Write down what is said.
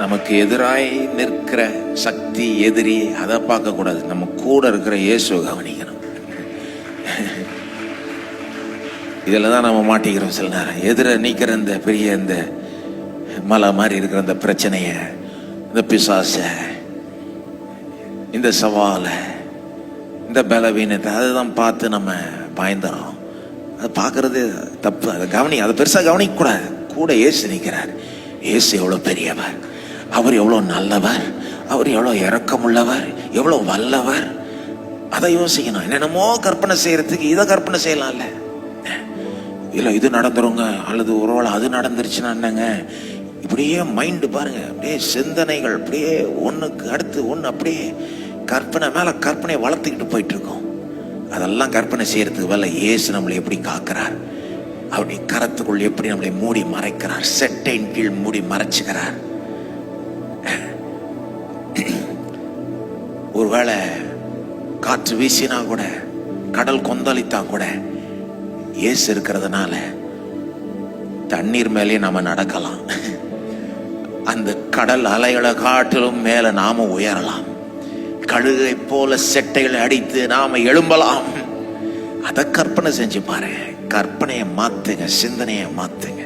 நமக்கு எதிராய் நிற்கிற சக்தி எதிரி அதை பார்க்க கூடாது நம்ம கூட இருக்கிற இயேசுவை கவனிக்கணும். இதில் தான் நம்ம மாட்டிக்கிறோம் சில நேரம். எதிர நிற்கிற இந்த பெரிய இந்த மலை மாதிரி இருக்கிற இந்த பிரச்சனைய இந்த பிசாச இந்த சவாலை இந்த பலவீனத்தை அதுதான் பார்த்து நம்ம பயந்துறோம். அது பார்க்கறது தப்பு. அதை கவனி அதை பெருசாக கவனிக்கக்கூடாது. கூட இயேசு நிற்கிறார். இயேசு எவ்வளோ பெரியவர். அவர் எவ்வளோ நல்லவர் அவர் எவ்வளோ இறக்கமுள்ளவர் எவ்வளோ வல்லவர். அதை யோசிக்கணும். என்னென்னமோ கற்பனை செய்யறதுக்கு இதை கற்பனை செய்யலாம்ல. இல்லை இது நடந்துருங்க அல்லது ஒருவேளை அது நடந்துருச்சுன்னா என்னங்க? இப்படியே மைண்டு பாருங்க. அப்படியே சிந்தனைகள் அப்படியே ஒன்றுக்கு அடுத்து ஒன்று அப்படியே கற்பனை மேலே கற்பனையை வளர்த்துக்கிட்டு போயிட்டு இருக்கோம் அதெல்லாம் கற்பனை செய்யறதுக்கு வேலை இயேசு நம்மளை எப்படி காக்கிறார்? அவருடைய கரத்துக்குள் எப்படி நம்மளை மூடி மறைக்கிறார்? செட்டையின் கீழ் மூடி மறைச்சுக்கிறார்? ஒருவேளை காற்று வீசினா கூட கடல் கொந்தளித்தா கூட ஏசு இருக்கிறதுனால தண்ணீர் மேலே நாம நடக்கலாம். அந்த கடல் அலைகளை காட்டிலும் மேல நாம உயரலாம். கழுகை போல செட்டைகளை அடித்து நாம எழும்பலாம். அதை கற்பனை செஞ்சு பாரு. கற்பனையை மாத்துங்க சிந்தனையை மாத்துங்க.